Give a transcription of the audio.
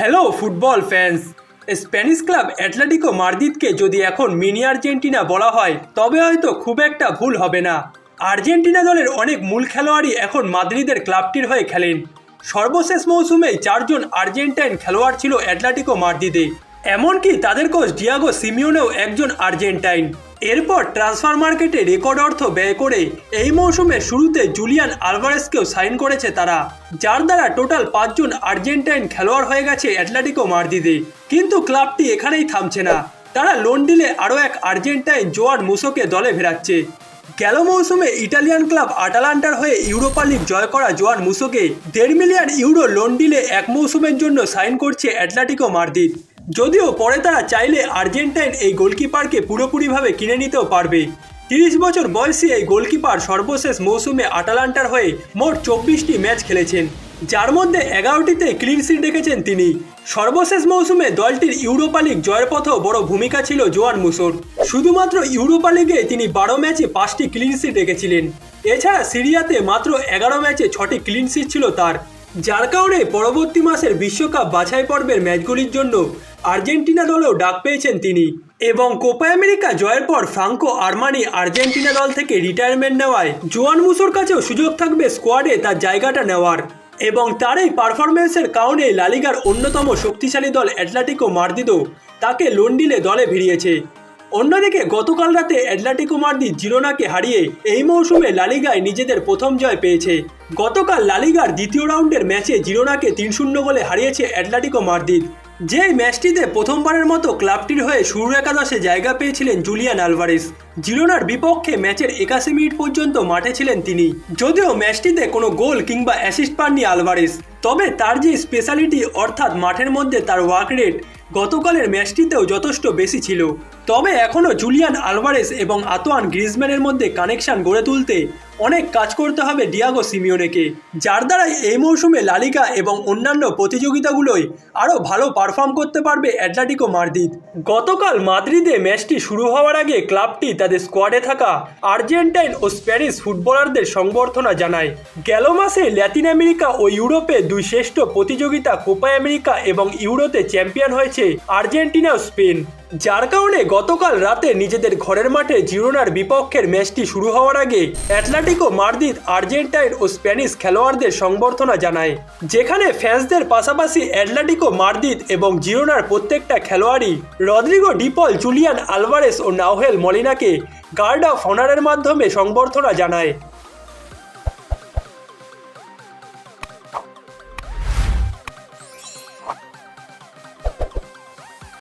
Hello football fans Spanish club Atletico মার্দিদকে যদি এখন mini Argentina বলা হয়, তবে হয়তো খুব একটা ভুল হবে না। আর্জেন্টিনা দলের অনেক মূল খেলোয়াড়ই এখন মাদ্রিদের ক্লাবটির হয়ে খেলেন। সর্বশেষ মৌসুমে চারজন আর্জেন্টাইন খেলোয়াড় ছিল অ্যাটলেটিকো মার্দিদে এমনকি তাদের কোচ ডিয়াগো সিমিওনেও একজন আর্জেন্টাইন। এরপর ট্রান্সফার মার্কেটে রেকর্ড অর্থ ব্যয় করে এই মৌসুমের শুরুতে জুলিয়ান আলভারেসকেও সাইন করেছে তারা, যার দ্বারা টোটাল পাঁচজন আর্জেন্টাইন খেলোয়াড় হয়ে গেছে অ্যাটলেটিকো মার্দিদে কিন্তু ক্লাবটি এখানেই থামছে না। তারা লোন ডিলে আরও এক আর্জেন্টাইন জোয়ান মুসোকে দলে ফেরাচ্ছে। গেল মৌসুমে ইটালিয়ান ক্লাব আটালান্টার হয়ে ইউরোপা লিগ জয় করা জোয়ান মুসোকে দেড় মিলিয়ন ইউরো লোন ডিলে এক মৌসুমের জন্য সাইন করছে অ্যাটলেটিকো মার্দিদ যদিও পরে তারা চাইলে আর্জেন্টাইন এই গোলকিপারকে পুরোপুরিভাবে কিনে নিতেও পারবে। তিরিশ বছর বয়সী এই গোলকিপার সর্বশেষ মৌসুমে আটালান্টার হয়ে মোট চব্বিশটি ম্যাচ খেলেছেন। যার মধ্যে এগারোটিতে ক্লিন সিট রেখেছেন তিনি। সর্বশেষ মৌসুমে দলটির ইউরোপা লিগ জয়ের পথেও বড় ভূমিকা ছিল জোয়ান মুসোর। শুধুমাত্র ইউরোপা লিগে তিনি বারো ম্যাচে পাঁচটি ক্লিন সিট রেখেছিলেন। এছাড়া সিরিয়াতে মাত্র এগারো ম্যাচে ছটি ক্লিন সিট ছিল তার। যার কারণে পরবর্তী মাসের বিশ্বকাপ বাছাই পর্বের ম্যাচগুলির জন্য আর্জেন্টিনা দলেও ডাক পেয়েছেন তিনি। এবং কোপা আমেরিকা জয়ের পর ফ্রাঙ্কো আরমানি আর্জেন্টিনা দল থেকে রিটায়ারমেন্ট নেওয়ায় জোয়ান মুসোর কাছেও সুযোগ থাকবে স্কোয়াডে তার জায়গাটা নেওয়ার। এবং তার এই পারফরমেন্সের কারণে লালিগার অন্যতম শক্তিশালী দল অ্যাটলেটিকো মার্দিদো তাকে লোন ডিলে দলে ভিড়িয়েছে। অন্যদিকে, গতকাল রাতে অ্যাটলান্টিকো মার্দি জিরোনাকে হারিয়ে এই মৌসুমে লালিগায় নিজেদের প্রথম জয় পেয়েছে। গতকাল লালিগার দ্বিতীয় রাউন্ডের ম্যাচে জিরোনাকে তিন শূন্য গোলে হারিয়েছে অ্যাটলান্টিকো মার্দিদ যে ম্যাচটিতে প্রথমবারের মতো ক্লাবটির হয়ে শুরু একাদশে জায়গা পেয়েছিলেন জুলিয়ান আলভারেস। জিরোনার বিপক্ষে ম্যাচের একাশি মিনিট পর্যন্ত মাঠে ছিলেন তিনি। যদিও ম্যাচটিতে কোনো গোল কিংবা অ্যাসিস্ট পাননি আলভারেস তবে তার যে স্পেশালিটি অর্থাৎ মাঠের মধ্যে তার ওয়ার্ক রেট গতকালের ম্যাচটিতেও যথেষ্ট বেশি ছিল। তবে এখনও জুলিয়ান আলভারেস এবং আতোয়ান গ্রিজম্যানের মধ্যে কানেকশন গড়ে তুলতে অনেক কাজ করতে হবে ডিয়াগো সিমিওনেকে, যার দ্বারাই এই মৌসুমে লালিকা এবং অন্যান্য প্রতিযোগিতাগুলোয় আরও ভালো পারফর্ম করতে পারবে অ্যাটলেটিকো মাদ্রিদ। গতকাল মাদ্রিদে ম্যাচটি শুরু হওয়ার আগে ক্লাবটি তাদের স্কোয়াডে থাকা আর্জেন্টাইন ও স্প্যানিশ ফুটবলারদের সংবর্ধনা জানায়। গেল মাসে ল্যাতিন আমেরিকা ও ইউরোপে দুই শ্রেষ্ঠ প্রতিযোগিতা কোপা আমেরিকা এবং ইউরোতে চ্যাম্পিয়ন হয়েছে আর্জেন্টিনা ও স্পেন। যার কারণে গতকাল রাতে নিজেদের ঘরের মাঠে জিরোনার বিপক্ষের ম্যাচটি শুরু হওয়ার আগে অ্যাটলেটিকো মার্দিদ আর্জেন্টাইন ও স্প্যানিশ খেলোয়াড়দের সংবর্ধনা জানায়। যেখানে ফ্যান্সদের পাশাপাশি অ্যাটলেটিকো মার্দিদ এবং জিরোনার প্রত্যেকটা খেলোয়াড়ই Rodrigo De Paul Julian Alvarez ও নাওহেল মলিনাকে গার্ড অফ অনারের মাধ্যমে সংবর্ধনা জানায়।